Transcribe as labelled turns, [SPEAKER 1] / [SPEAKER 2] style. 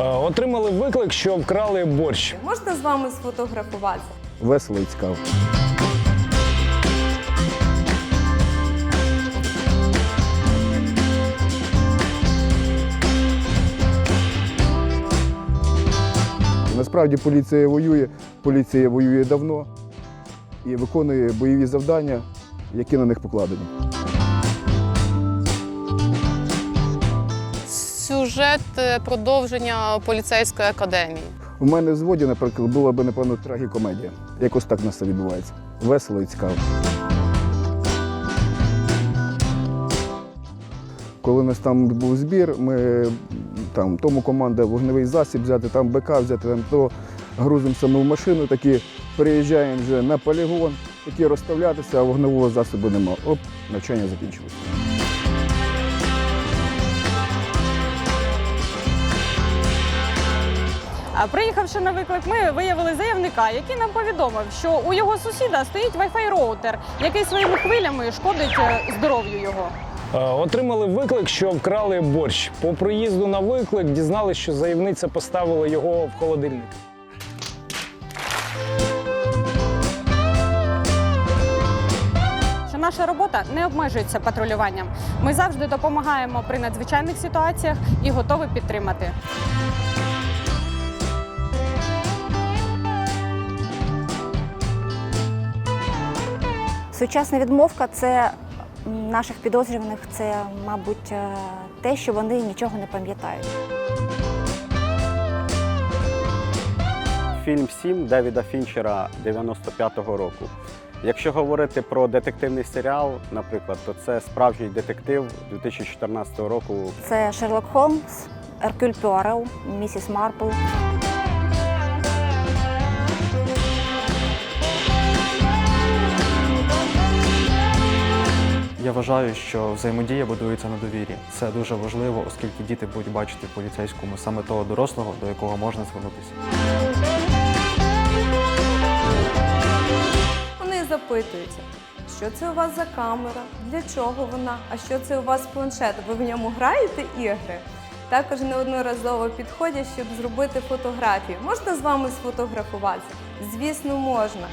[SPEAKER 1] Е, Отримали виклик, що вкрали борщ.
[SPEAKER 2] Можна з вами сфотографуватися?
[SPEAKER 3] Весело і цікаво. Насправді поліція воює, поліція воює давно і виконує бойові завдання, які на них покладені.
[SPEAKER 4] Сюжет е, продовження поліцейської академії.
[SPEAKER 3] У мене в зводі, наприклад, була б, напевно, трагікомедія. Якось так у це відбувається. Весело і цікаво. Коли у нас там був збір, ми там тому команда вогневий засіб взяти, там БК взяти, там то грузимося ми в машину, такі переїжджаємо вже на полігон, такі розставлятися, а вогневого засобу нема. Оп, навчання закінчилося.
[SPEAKER 5] Приїхавши на виклик, ми виявили заявника, який нам повідомив, що у його сусіда стоїть Wi-Fi роутер, який своїми хвилями шкодить е, здоров'ю його.
[SPEAKER 1] Е, Отримали виклик, що вкрали борщ. По приїзду на виклик дізналися, що заявниця поставила його в холодильник.
[SPEAKER 5] Що наша робота не обмежується патрулюванням. Ми завжди допомагаємо при надзвичайних ситуаціях і готові підтримати.
[SPEAKER 6] Сучасна відмовка це наших підозрюваних, це, мабуть, е, те, що вони нічого не пам'ятають.
[SPEAKER 7] Фільм «Сім» Девіда Фінчера 95-го року. Якщо говорити про детективний серіал, наприклад, то це справжній детектив 2014 року.
[SPEAKER 6] Це Шерлок Холмс, Еркюль Пуаро, місіс Марпл.
[SPEAKER 8] Я вважаю, що взаємодія будується на довірі. Це дуже важливо, оскільки діти будуть бачити поліцейському саме того дорослого, до якого можна звернутися.
[SPEAKER 2] Вони запитуються, що це у вас за камера, для чого вона, а що це у вас планшет? Ви в ньому граєте ігри? Також неодноразово підходять, щоб зробити фотографію. Можна з вами сфотографуватися? Звісно, можна.